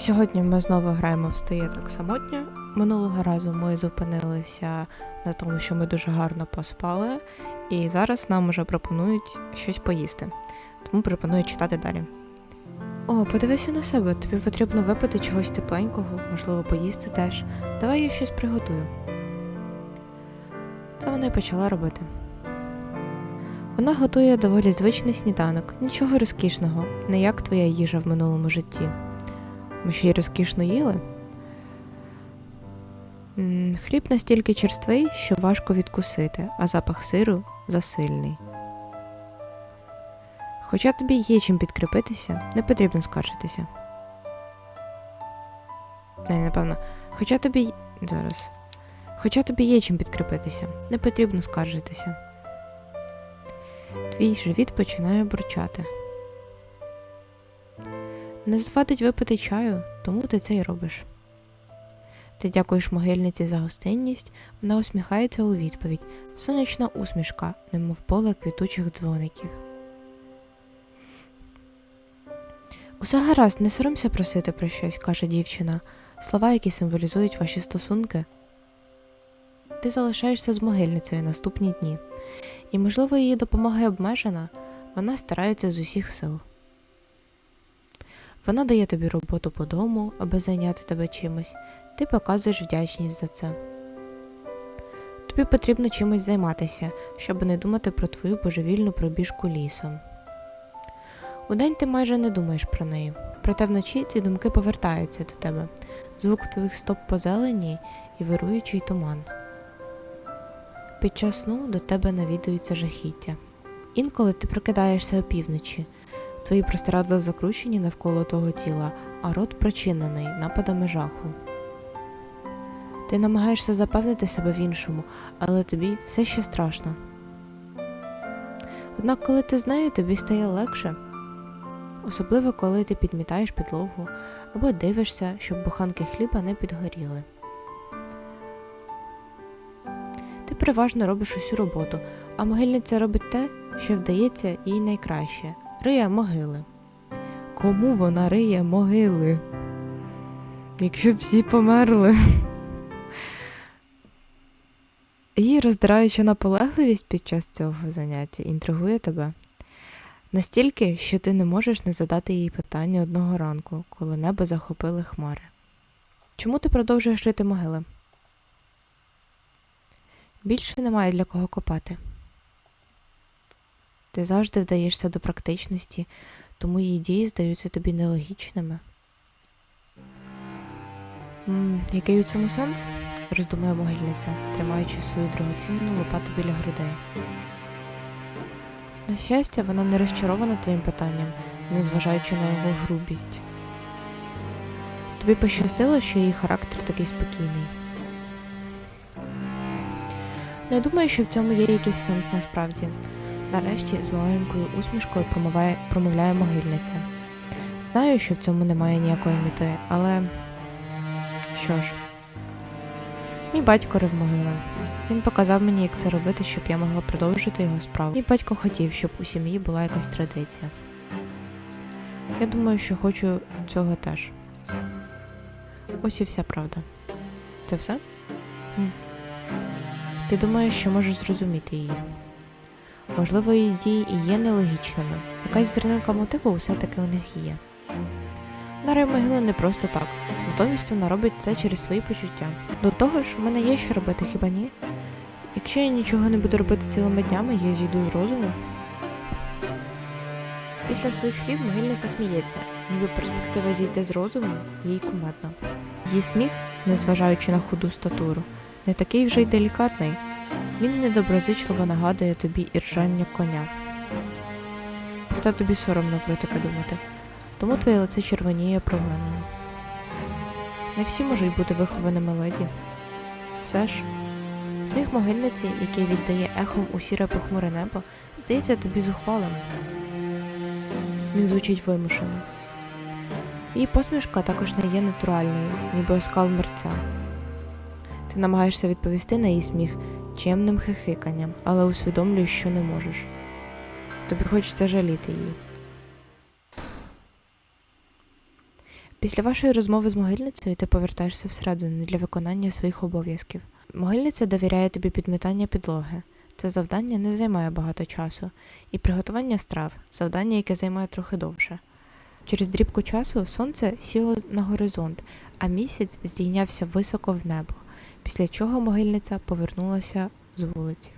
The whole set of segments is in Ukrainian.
Сьогодні ми знову граємо в «Стає так самотньо. Минулого разу ми зупинилися на тому, що ми дуже гарно поспали, і зараз нам уже пропонують щось поїсти. Тому пропоную читати далі. О, подивися на себе, тобі потрібно випити чогось тепленького, можливо, поїсти теж. Давай я щось приготую. Це вона й почала робити. Вона готує доволі звичний сніданок, нічого розкішного, не як твоя їжа в минулому житті. Ми ще й розкішно їли. Хліб настільки черствий, що важко відкусити, а запах сиру засильний. Хоча тобі є чим підкріпитися, не потрібно скаржитися. Не, напевно. Хоча тобі. Зараз. Хоча тобі є чим підкріпитися, не потрібно скаржитися. Твій живіт починає бурчати. Не звадить випити чаю, тому ти це й робиш. Ти дякуєш могильниці за гостинність, вона усміхається у відповідь. Сонячна усмішка, немов поле квітучих дзвоників. Усе гаразд, не соромся просити про щось, каже дівчина. Слова, які символізують ваші стосунки. Ти залишаєшся з могильницею наступні дні, і, можливо, її допомога обмежена, вона старається з усіх сил. Вона дає тобі роботу по дому, аби зайняти тебе чимось. Ти показуєш вдячність за це. Тобі потрібно чимось займатися, щоб не думати про твою божевільну пробіжку лісом. Удень ти майже не думаєш про неї, проте вночі ці думки повертаються до тебе. Звук твоїх стоп по зелені і вируючий туман. Під час сну до тебе навідується жахіття. Інколи ти прокидаєшся опівночі. Твої простирадла закручені навколо твого тіла, а рот прочинений нападами жаху. Ти намагаєшся запевнити себе в іншому, але тобі все ще страшно. Однак, коли ти з нею, тобі стає легше. Особливо, коли ти підмітаєш підлогу або дивишся, щоб буханки хліба не підгоріли. Ти переважно робиш усю роботу, а могильниця робить те, що вдається їй найкраще риє могили. Кому вона риє могили? Якщо всі померли. Її роздираюча наполегливість під час цього заняття інтригує тебе. Настільки, що ти не можеш не задати їй питання одного ранку, коли небо захопили хмари. Чому ти продовжуєш рити могили? Більше немає для кого копати. Ти завжди вдаєшся до практичності, тому її дії здаються тобі нелогічними. м який у цьому сенс? роздумує могильниця, тримаючи свою дорогоцінну лопату біля грудей. На щастя, вона не розчарована твоїм питанням, незважаючи на його грубість. Тобі пощастило, що її характер такий спокійний. Не думаю, що в цьому є якийсь сенс насправді. Нарешті з маленькою усмішкою промовляє, промовляє могильниця. Знаю, що в цьому немає ніякої міти, але що ж, мій батько рив могили. Він показав мені, як це робити, щоб я могла продовжити його справу. Мій батько хотів, щоб у сім'ї була якась традиція. Я думаю, що хочу цього теж. Ось і вся правда. Це все? Ти думаєш, що можеш зрозуміти її? Можливо, її дії і є нелогічними. Якась зернинка мотиву все-таки у них є. Вона могили не просто так, натомість вона робить це через свої почуття. До того ж, у мене є що робити, хіба ні? Якщо я нічого не буду робити цілими днями, я зійду з розуму. Після своїх слів могильниця сміється, ніби перспектива зійти з розуму їй кумедна. Її сміх, незважаючи на худу статуру, не такий вже й делікатний. Він недоброзичливо нагадує тобі іржання коня. Проте тобі соромно про таке думати, тому твоє лице червоніє провиною. Не всі можуть бути вихованими леді. Все ж, сміх могильниці, який віддає ехом у сіре похмуре небо, здається тобі зухвалим. Він звучить вимушено. Її посмішка також не є натуральною, ніби оскал мерця. Ти намагаєшся відповісти на її сміх чемним хихиканням, але усвідомлюєш, що не можеш. Тобі хочеться жаліти її. Після вашої розмови з могильницею ти повертаєшся всередину для виконання своїх обов'язків. Могильниця довіряє тобі підмітання підлоги. Це завдання не займає багато часу, і приготування страв завдання, яке займає трохи довше. Через дрібку часу сонце сіло на горизонт, а місяць здійнявся високо в небо, після чого могильниця повернулася з вулиці.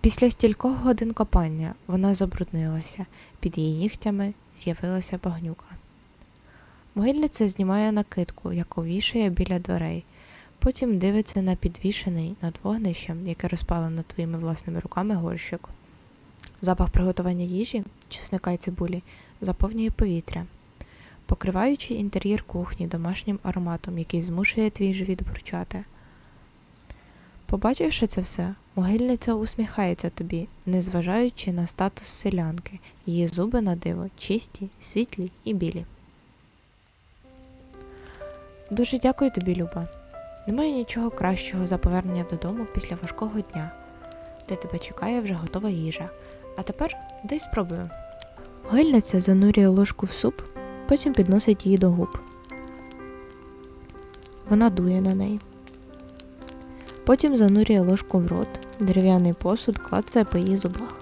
Після стількох годин копання вона забруднилася, під її нігтями з'явилася багнюка. Могильниця знімає накидку, яку вішає біля дверей, потім дивиться на підвішений над вогнищем, яке розпалено твоїми власними руками горщик. Запах приготування їжі, чесника й цибулі заповнює повітря, покриваючи інтер'єр кухні домашнім ароматом, який змушує твій живіт бурчати. Побачивши це все, могильниця усміхається тобі, незважаючи на статус селянки, її зуби на диво чисті, світлі і білі. Дуже дякую тобі, Люба. Немає нічого кращого за повернення додому після важкого дня, де тебе чекає вже готова їжа. А тепер дай спробую. Могильниця занурює ложку в суп, потім підносить її до губ. Вона дує на неї. Потім занурює ложку в рот, дерев'яний посуд клацає по її зубах.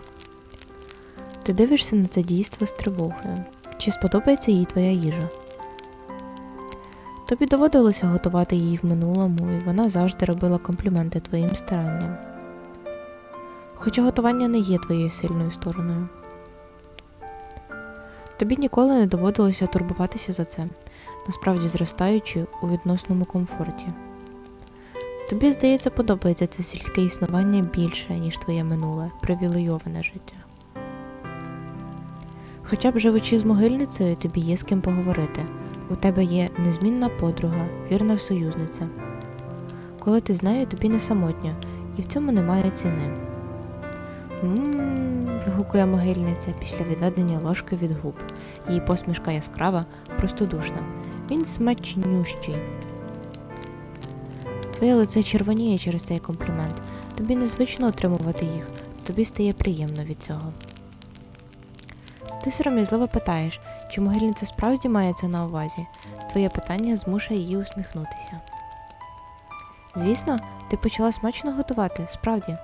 Ти дивишся на це дійство з тривогою. Чи сподобається їй твоя їжа? Тобі доводилося готувати її в минулому, і вона завжди робила компліменти твоїм старанням. Хоча готування не є твоєю сильною стороною. Тобі ніколи не доводилося турбуватися за це, насправді зростаючи у відносному комфорті. Тобі, здається, подобається це сільське існування більше, ніж твоє минуле, привілейоване життя. Хоча б живучи з могильницею, тобі є з ким поговорити. У тебе є незмінна подруга, вірна союзниця. Коли ти з тобі не самотньо, і в цьому немає ціни. Вигукує могильниця після відведення ложки від губ. Її посмішка яскрава, простодушна. Він смачнющий. Твоє лице червоніє через цей комплімент. Тобі незвично отримувати їх, тобі стає приємно від цього. Ти сором'язливо питаєш, чи могильниця справді має це на увазі. Твоє питання змушує її усміхнутися. Звісно, ти почала смачно готувати, справді.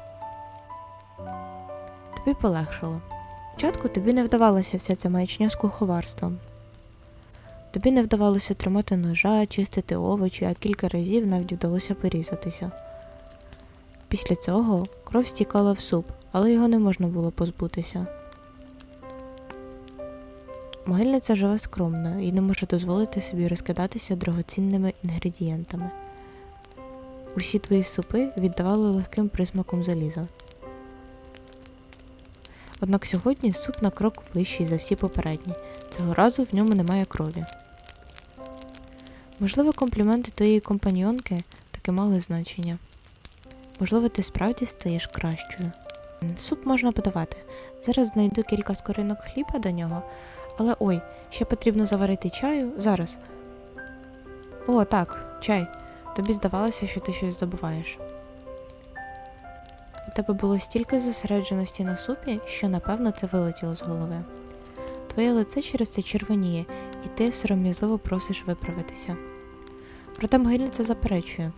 Тобі полегшало. Спочатку тобі не вдавалося вся ця маячня з куховарством. Тобі не вдавалося тримати ножа, чистити овочі, а кілька разів навіть вдалося порізатися. Після цього кров стікала в суп, але його не можна було позбутися. Могильниця живе скромно і не може дозволити собі розкидатися дорогоцінними інгредієнтами. Усі твої супи віддавали легким присмаком заліза. Однак сьогодні суп на крок вищий за всі попередні. Цього разу в ньому немає крові. Можливо, компліменти твоєї компаньонки таки мали значення. Можливо, ти справді стаєш кращою. Суп можна подавати. Зараз знайду кілька скоринок хліба до нього, але ой, ще потрібно заварити чаю зараз. О, так, чай. Тобі здавалося, що ти щось забуваєш. У тебе було стільки зосередженості на супі, що напевно це вилетіло з голови. Твоє лице через це червоніє, і ти сором'язливо просиш виправитися. Проте могильниця заперечує.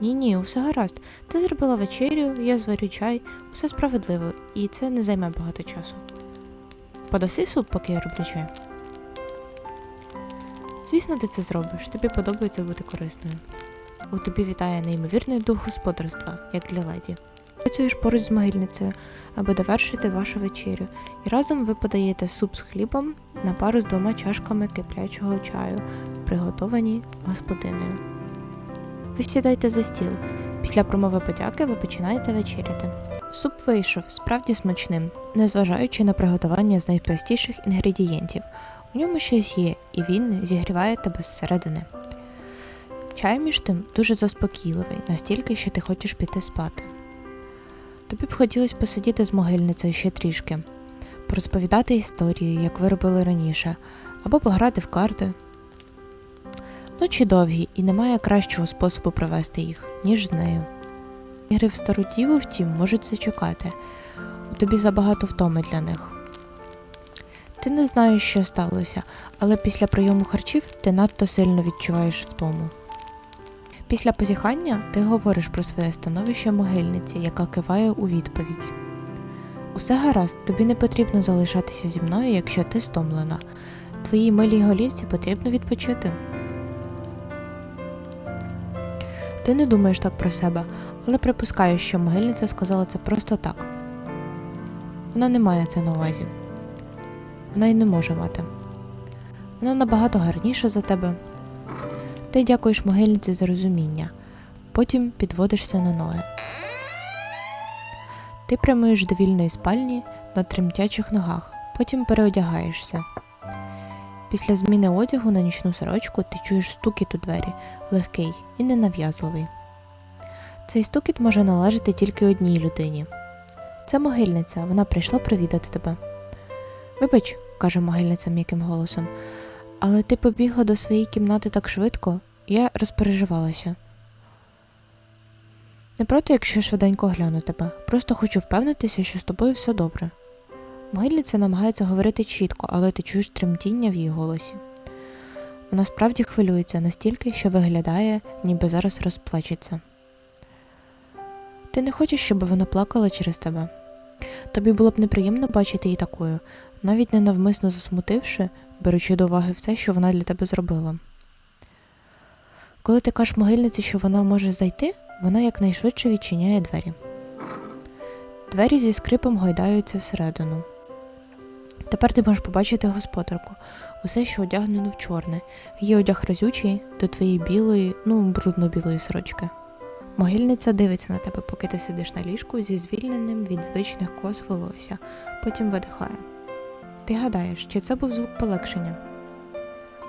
Ні, ні, усе гаразд. Ти зробила вечерю, я зварю чай, усе справедливо, і це не займе багато часу. Подаси суп, поки я роблю чай. Звісно, ти це зробиш, тобі подобається бути корисною. У тобі вітає неймовірний дух господарства, як для леді. Працюєш поруч з могильницею, аби довершити вашу вечерю, і разом ви подаєте суп з хлібом на пару з двома чашками киплячого чаю, приготовані господинею. Ви сідаєте за стіл. Після промови подяки ви починаєте вечеряти. Суп вийшов справді смачним, незважаючи на приготування з найпростіших інгредієнтів. У ньому щось є, і він зігріває тебе зсередини. Чай між тим дуже заспокійливий, настільки, що ти хочеш піти спати. Тобі б хотілося посидіти з могильницею ще трішки, порозповідати історії, як ви робили раніше, або пограти в карти. Ночі довгі, і немає кращого способу провести їх, ніж з нею. Ігри в стару діву, втім, можуть зачекати. У тобі забагато втоми для них. Ти не знаєш, що сталося, але після прийому харчів ти надто сильно відчуваєш втому. Після позіхання ти говориш про своє становище могильниці, яка киває у відповідь. Усе гаразд, тобі не потрібно залишатися зі мною, якщо ти стомлена. Твоїй милій голівці потрібно відпочити. Ти не думаєш так про себе, але припускаєш, що могильниця сказала це просто так. Вона не має це на увазі. Вона й не може мати. Вона набагато гарніша за тебе. Ти дякуєш могильниці за розуміння, потім підводишся на ноги. Ти прямуєш до вільної спальні на тремтячих ногах, потім переодягаєшся. Після зміни одягу на нічну сорочку ти чуєш стукіт у двері, легкий і ненав'язливий. Цей стукіт може належати тільки одній людині. Це могильниця, вона прийшла провідати тебе. Вибач, каже могильниця м'яким голосом, але ти побігла до своєї кімнати так швидко, я розпереживалася. Не проти, якщо швиденько гляну тебе, просто хочу впевнитися, що з тобою все добре. Могильниця намагається говорити чітко, але ти чуєш тремтіння в її голосі. Вона справді хвилюється настільки, що виглядає, ніби зараз розплачеться. Ти не хочеш, щоб вона плакала через тебе. Тобі було б неприємно бачити її такою, навіть ненавмисно засмутивши, беручи до уваги все, що вона для тебе зробила. Коли ти кажеш могильниці, що вона може зайти, вона якнайшвидше відчиняє двері. Двері зі скрипом гойдаються всередину. Тепер ти можеш побачити господарку, усе, що одягнено в чорне, її одяг разючий до твоєї білої, ну, брудно-білої сорочки. Могильниця дивиться на тебе, поки ти сидиш на ліжку зі звільненим від звичних кос волосся, потім видихає. Ти гадаєш, чи це був звук полегшення?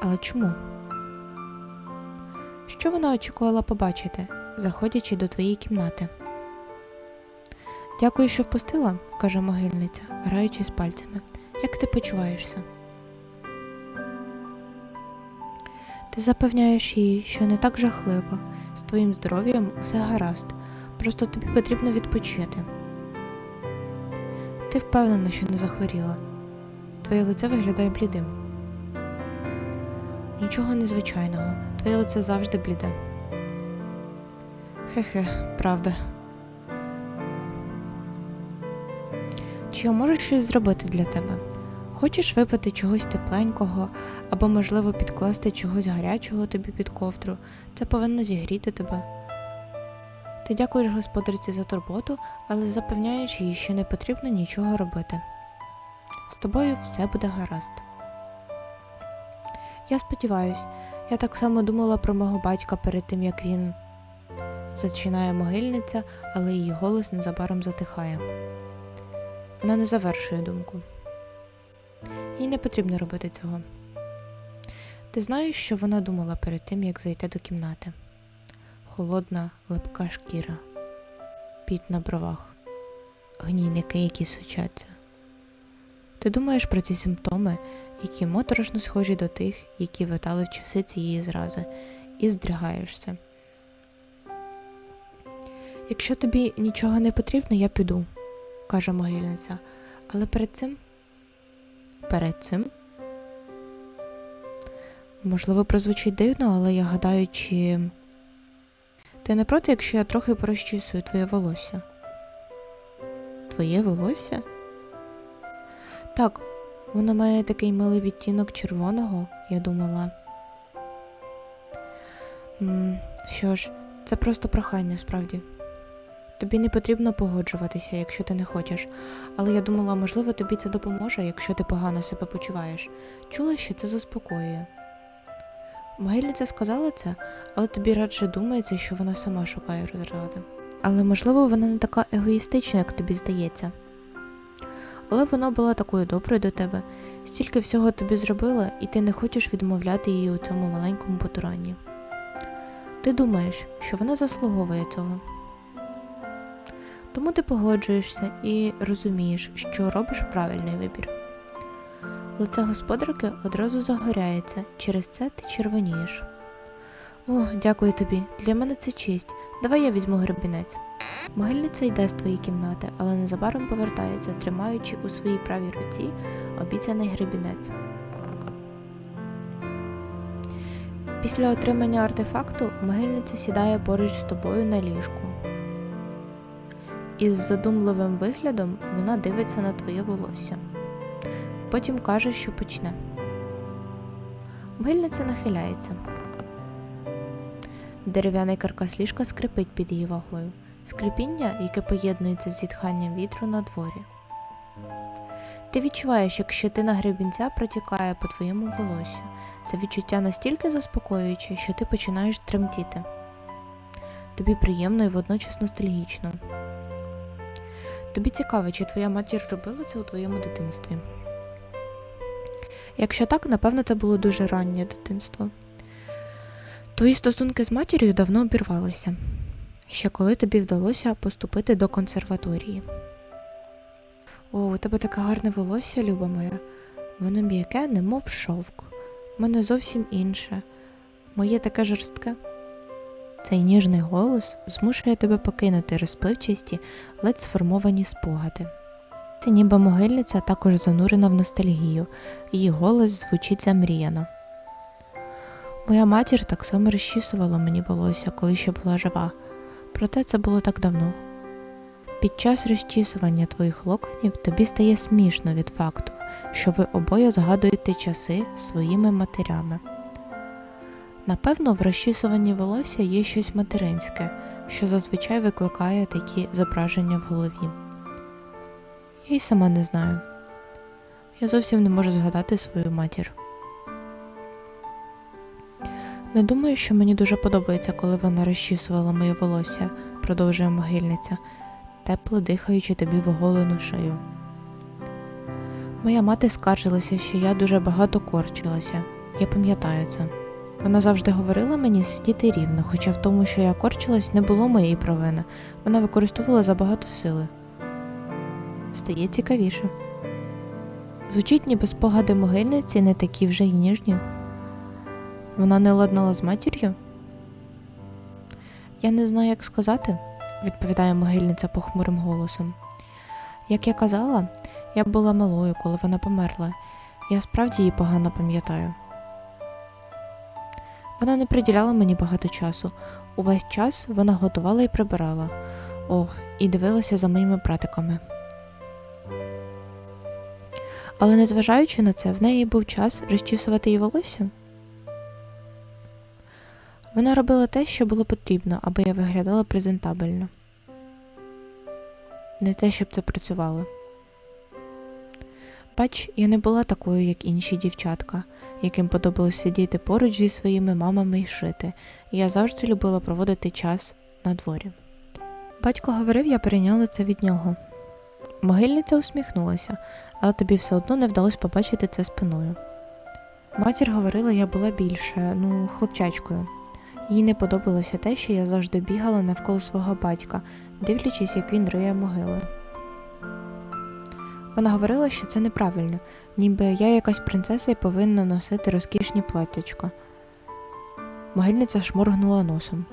Але чому? Що вона очікувала побачити, заходячи до твоєї кімнати? Дякую, що впустила, каже могильниця, граючи з пальцями. Як ти почуваєшся? Ти запевняєш їй, що не так жахливо, з твоїм здоров'ям все гаразд, просто тобі потрібно відпочити. Ти впевнена, що не захворіла. Твоє лице виглядає блідим. Нічого незвичайного, твоє лице завжди бліде. Хе-хе, правда. Чи я можу щось зробити для тебе? Хочеш випити чогось тепленького або, можливо, підкласти чогось гарячого тобі під ковдру? Це повинно зігріти тебе. Ти дякуєш господарці за турботу, але запевняєш їй, що не потрібно нічого робити. З тобою все буде гаразд. Я сподіваюсь, я так само думала про мого батька перед тим, як він зачинає могильниця, але її голос незабаром затихає. Вона не завершує думку. Їй не потрібно робити цього. Ти знаєш, що вона думала перед тим, як зайти до кімнати? Холодна, липка шкіра, піт на бровах, гнійники, які сучаться. Ти думаєш про ці симптоми, які моторошно схожі до тих, які витали в часи цієї зрази, і здригаєшся. Якщо тобі нічого не потрібно, я піду, каже могильниця, але перед цим перед цим. Можливо, прозвучить дивно, але я гадаю, чи ти не проти, якщо я трохи порозчісую твоє волосся? Твоє волосся? Так, воно має такий милий відтінок червоного, я думала. М, Що ж, це просто прохання справді. Тобі не потрібно погоджуватися, якщо ти не хочеш, але я думала, можливо, тобі це допоможе, якщо ти погано себе почуваєш. Чула, що це заспокоює. Могильниця сказала це, але тобі радше думається, що вона сама шукає розради. Але можливо вона не така егоїстична, як тобі здається. Але вона була такою доброю до тебе, стільки всього тобі зробила, і ти не хочеш відмовляти її у цьому маленькому потуранні. Ти думаєш, що вона заслуговує цього. Тому ти погоджуєшся і розумієш, що робиш правильний вибір. Лице господарки одразу загоряється, через це ти червонієш. О, дякую тобі. Для мене це честь. Давай я візьму гребінець. Могильниця йде з твоєї кімнати, але незабаром повертається, тримаючи у своїй правій руці обіцяний гребінець. Після отримання артефакту могильниця сідає поруч з тобою на ліжку. Із задумливим виглядом вона дивиться на твоє волосся. Потім каже, що почне. Могильниця нахиляється. Дерев'яний каркас ліжка скрипить під її вагою. Скрипіння, яке поєднується з зітханням вітру на дворі. Ти відчуваєш, як щетина гребінця протікає по твоєму волосю. Це відчуття настільки заспокоююче, що ти починаєш тремтіти. Тобі приємно і водночас ностальгічно. Тобі цікаво, чи твоя матір робила це у твоєму дитинстві. Якщо так, напевно, це було дуже раннє дитинство. Твої стосунки з матір'ю давно обірвалися. Ще коли тобі вдалося поступити до консерваторії. О, у тебе таке гарне волосся, люба моя. Воно м'яке, немов шовк. У мене зовсім інше. Моє таке жорстке. Цей ніжний голос змушує тебе покинути розпливчасті, ледь сформовані спогади. Це ніби могильниця також занурена в ностальгію, її голос звучить замріяно. Моя матір так само розчісувала мені волосся, коли ще була жива, проте це було так давно. Під час розчісування твоїх локонів тобі стає смішно від факту, що ви обоє згадуєте часи своїми матерями. Напевно, в розчісуванні волосся є щось материнське, що зазвичай викликає такі зображення в голові. Я й сама не знаю. Я зовсім не можу згадати свою матір. Не думаю, що мені дуже подобається, коли вона розчісувала моє волосся, продовжує могильниця, тепло дихаючи тобі в оголену шию. Моя мати скаржилася, що я дуже багато корчилася. Я пам'ятаю це. Вона завжди говорила мені сидіти рівно, хоча в тому, що я корчилась, не було моєї провини. Вона використовувала забагато сили. Стає цікавіше. Звучить, ніби спогади могильниці не такі вже й ніжні. Вона не ладнала з матір'ю? Я не знаю, як сказати, відповідає могильниця похмурим голосом. Як я казала, я була малою, коли вона померла. Я справді її погано пам'ятаю. Вона не приділяла мені багато часу. Увесь час вона готувала і прибирала. Ох, і дивилася за моїми братиками. Але незважаючи на це, в неї був час розчісувати її волосся. Вона робила те, що було потрібно, аби я виглядала презентабельно. Не те, щоб це працювало. Бач, я не була такою, як інші дівчатка, яким подобалось сидіти поруч зі своїми мамами і шити, я завжди любила проводити час на дворі. Батько говорив, я перейняла це від нього. Могильниця усміхнулася, але тобі все одно не вдалося побачити це спиною. Матір говорила, я була більше, ну, хлопчачкою. Їй не подобалося те, що я завжди бігала навколо свого батька, дивлячись, як він риє могили. Вона говорила, що це неправильно, ніби я якась принцеса і повинна носити розкішні платтячка. Могильниця шморгнула носом.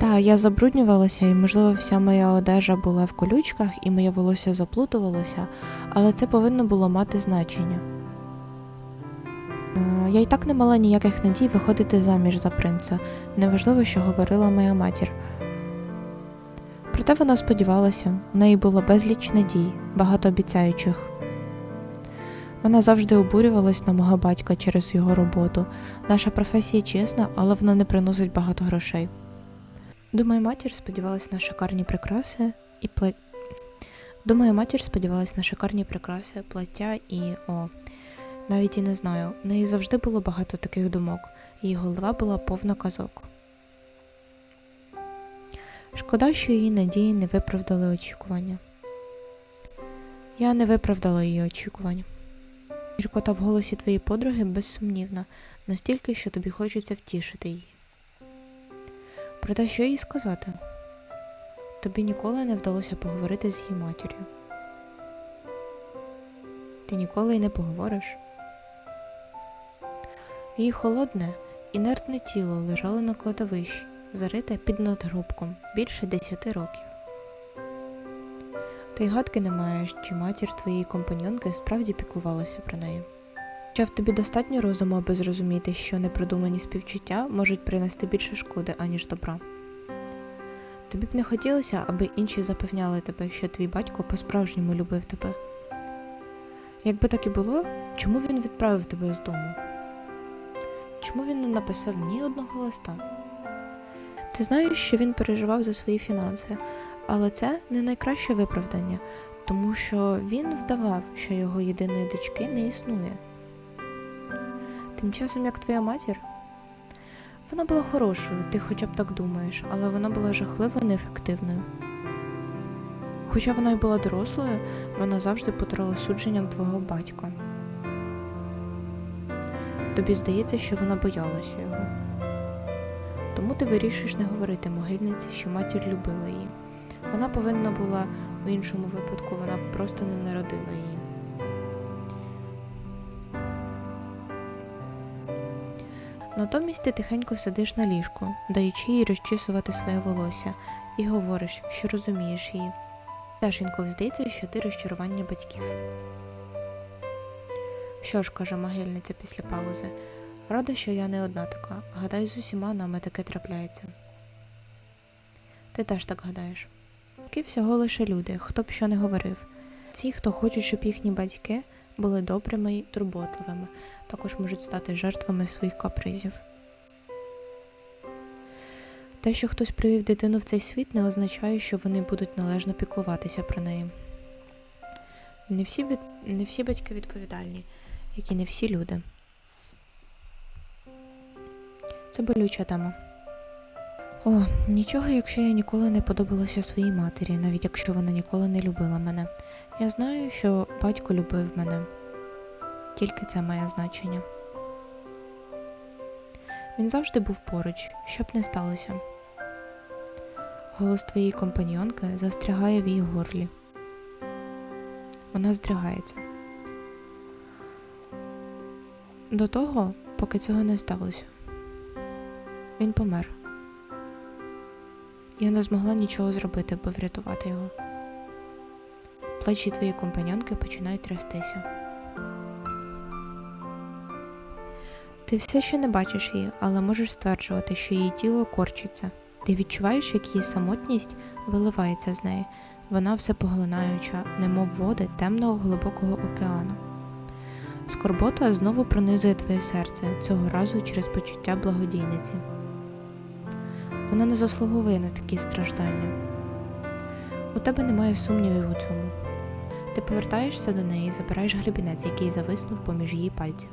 Та, я забруднювалася, і, можливо, вся моя одежа була в колючках і моє волосся заплутувалося, але це повинно було мати значення. Я й так не мала ніяких надій виходити заміж за принца, неважливо, що говорила моя матір. Проте вона сподівалася, у неї було безліч надій, багато обіцяючих. Вона завжди обурювалась на мого батька через його роботу. Наша професія чесна, але вона не приносить багато грошей. Думаю, матір сподівалась на шикарні прикраси і плат... Думаю, матір сподівалась на шикарні прикраси, плаття і о. Навіть і не знаю. В неї завжди було багато таких думок, її голова була повна казок. Шкода, що її надії не виправдали очікування. Я не виправдала її очікування. Гіркота в голосі твоєї подруги безсумнівна, настільки, що тобі хочеться втішити її. Проте що їй сказати? Тобі ніколи не вдалося поговорити з її матір'ю. Ти ніколи й не поговориш. Її холодне, Інертне тіло лежало на кладовищі, зарите під надгробком більше десяти років. Та й гадки не маєш, чи матір твоєї компаньонки справді піклувалася про неї. Чи в тобі достатньо розуму, аби зрозуміти, що непродумані співчуття можуть принести більше шкоди, аніж добра? Тобі б не хотілося, аби інші запевняли тебе, що твій батько по-справжньому любив тебе. Якби так і було, чому він відправив тебе з дому? Чому він не написав ні одного листа? Ти знаєш, що він переживав за свої фінанси, але це не найкраще виправдання, тому що він вдавав, що його єдиної дочки не існує. Тим часом, як твоя матір, вона була хорошою, ти хоча б так думаєш, але вона була жахливо неефективною. Хоча вона й була дорослою, вона завжди потурала судженням твого батька. Тобі здається, що вона боялася його. Тому ти вирішиш не говорити могильниці, що матір любила її. Вона повинна була в іншому випадку, вона просто не народила її. Натомість ти тихенько сидиш на ліжку, даючи їй розчісувати своє волосся, і говориш, що розумієш її. Теж інколи здається, що ти розчарування батьків. Що ж, каже могильниця після паузи, рада, що я не одна така. Гадаю, з усіма нами таке трапляється. Ти теж так гадаєш. Батьки всього лише люди, хто б що не говорив. Ті, хто хочуть, щоб їхні батьки були добрими й турботливими, також можуть стати жертвами своїх капризів. Те, що хтось привів дитину в цей світ, не означає, що вони будуть належно піклуватися про неї. Не всі, від... не всі батьки відповідальні, як і не всі люди. Це болюча тема. О, нічого, якщо я ніколи не подобалася своїй матері, навіть якщо вона ніколи не любила мене. Я знаю, що батько любив мене. Тільки це має значення. Він завжди був поруч, що б не сталося. Голос твоєї компаньонки застрягає в її горлі. Вона здригається. До того, поки цього не сталося. Він помер. Я не змогла нічого зробити, аби врятувати його. Плечі твоєї компаньонки починають трястися. Ти все ще не бачиш її, але можеш стверджувати, що її тіло корчиться. Ти відчуваєш, як її самотність виливається з неї. Вона все поглинаюча, немов води темного глибокого океану. Скорбота знову пронизує твоє серце, цього разу через почуття благодійниці. Вона не заслуговує на такі страждання. У тебе немає сумнівів у цьому. Ти повертаєшся до неї і забираєш гребінець, який зависнув поміж її пальців.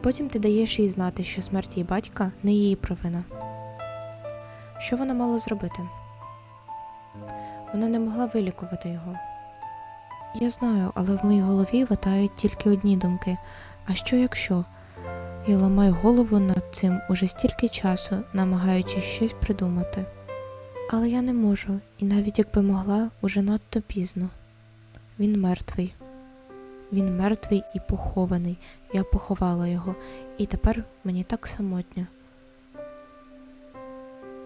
Потім ти даєш їй знати, що смерть її батька не її провина. Що вона мала зробити? Вона не могла вилікувати його. Я знаю, але в моїй голові витають тільки одні думки. А що якщо? Я ламаю голову над цим уже стільки часу, намагаючись щось придумати. Але я не можу, і навіть якби могла, уже надто пізно. Він мертвий. Він мертвий і похований. Я поховала його, і тепер мені так самотньо.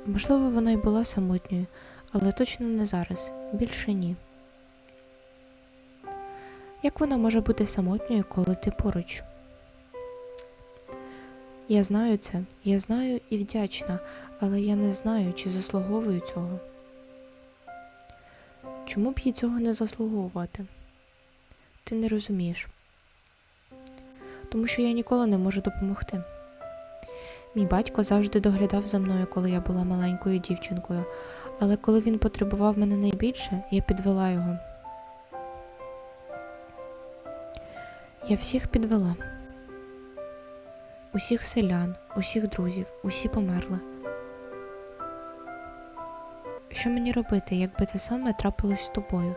Можливо, вона й була самотньою, але точно не зараз, більше ні. Як вона може бути самотньою, коли ти поруч? Я знаю це, я знаю і вдячна, але я не знаю, чи заслуговую цього. Чому б їй цього не заслуговувати? Ти не розумієш. Тому що я ніколи не можу допомогти. Мій батько завжди доглядав за мною, коли я була маленькою дівчинкою, але коли він потребував мене найбільше, я підвела його. Я всіх підвела. Усіх селян, усіх друзів, усі померли. Що мені робити, якби це саме трапилось з тобою?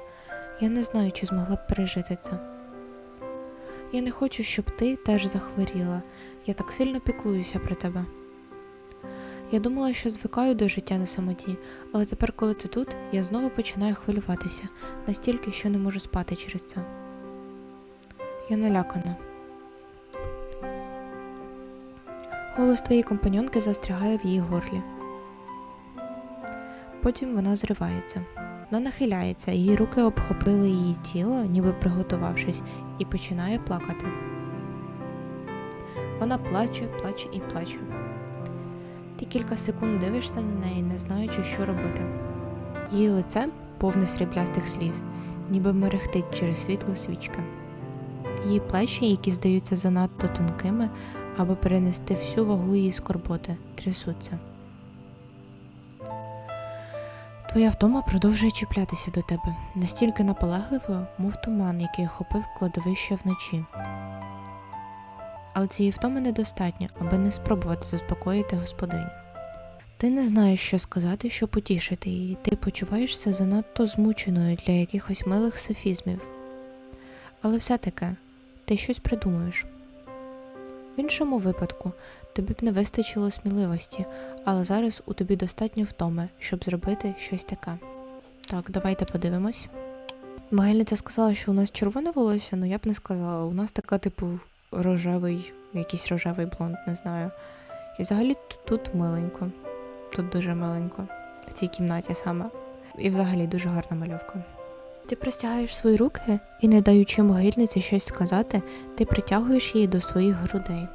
Я не знаю, чи змогла б пережити це. Я не хочу, щоб ти теж захворіла. Я так сильно піклуюся про тебе. Я думала, що звикаю до життя на самоті, але тепер, коли ти тут, я знову починаю хвилюватися настільки, що не можу спати через це. Я налякана. Голос твоєї компаньонки застрягає в її горлі. Потім вона зривається. Вона нахиляється, її руки обхопили її тіло, ніби приготувавшись, і починає плакати. Вона плаче, плаче і плаче. Ти кілька секунд дивишся на неї, не знаючи, що робити. Її лице повне сріблястих сліз, ніби мерехтить через світло свічки. Її плечі, які здаються занадто тонкими, аби перенести всю вагу її скорботи, трясуться. Твоя втома продовжує чіплятися до тебе настільки наполегливо, мов туман, який охопив кладовище вночі. Але цієї втоми недостатньо, аби не спробувати заспокоїти господиню. Ти не знаєш, що сказати, щоб потішити її, ти почуваєшся занадто змученою для якихось милих софізмів. Але все-таки ти щось придумуєш. В іншому випадку тобі б не вистачило сміливості, але зараз у тобі достатньо втоми, щоб зробити щось таке. Так, давайте подивимось. Могильниця сказала, що у нас червоне волосся, але я б не сказала. У нас така, типу, рожевий, якийсь рожевий блонд, не знаю. І взагалі тут миленько. Тут дуже миленько. В цій кімнаті саме. І взагалі дуже гарна мальовка. Ти простягаєш свої руки і, не даючи могильниці щось сказати, ти притягуєш її до своїх грудей.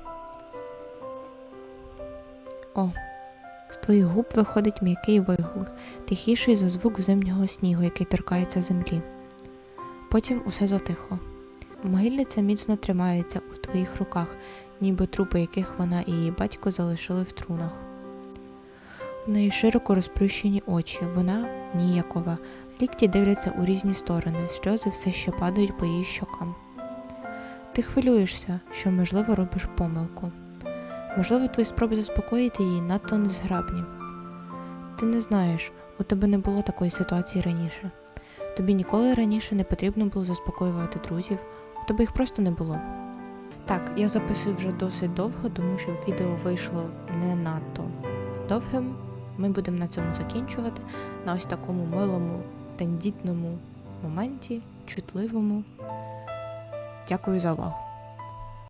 О, з твоїх губ виходить м'який вигук, тихіший за звук зимнього снігу, який торкається землі. Потім усе затихло. Могильниця міцно тримається у твоїх руках, ніби трупи яких вона і її батько залишили в трунах. У неї широко розплющені очі, вона ніякова, лікті дивляться у різні сторони, сльози все ще падають по її щокам. Ти хвилюєшся, що, можливо, робиш помилку. Можливо, твої спроби заспокоїти її надто незграбні. Ти не знаєш, у тебе не було такої ситуації раніше. Тобі ніколи раніше не потрібно було заспокоювати друзів, у тебе їх просто не було. Так, я записую вже досить довго, тому що відео вийшло не надто довгим. Ми будемо на цьому закінчувати на ось такому милому, тендітному моменті, чутливому. Дякую за увагу.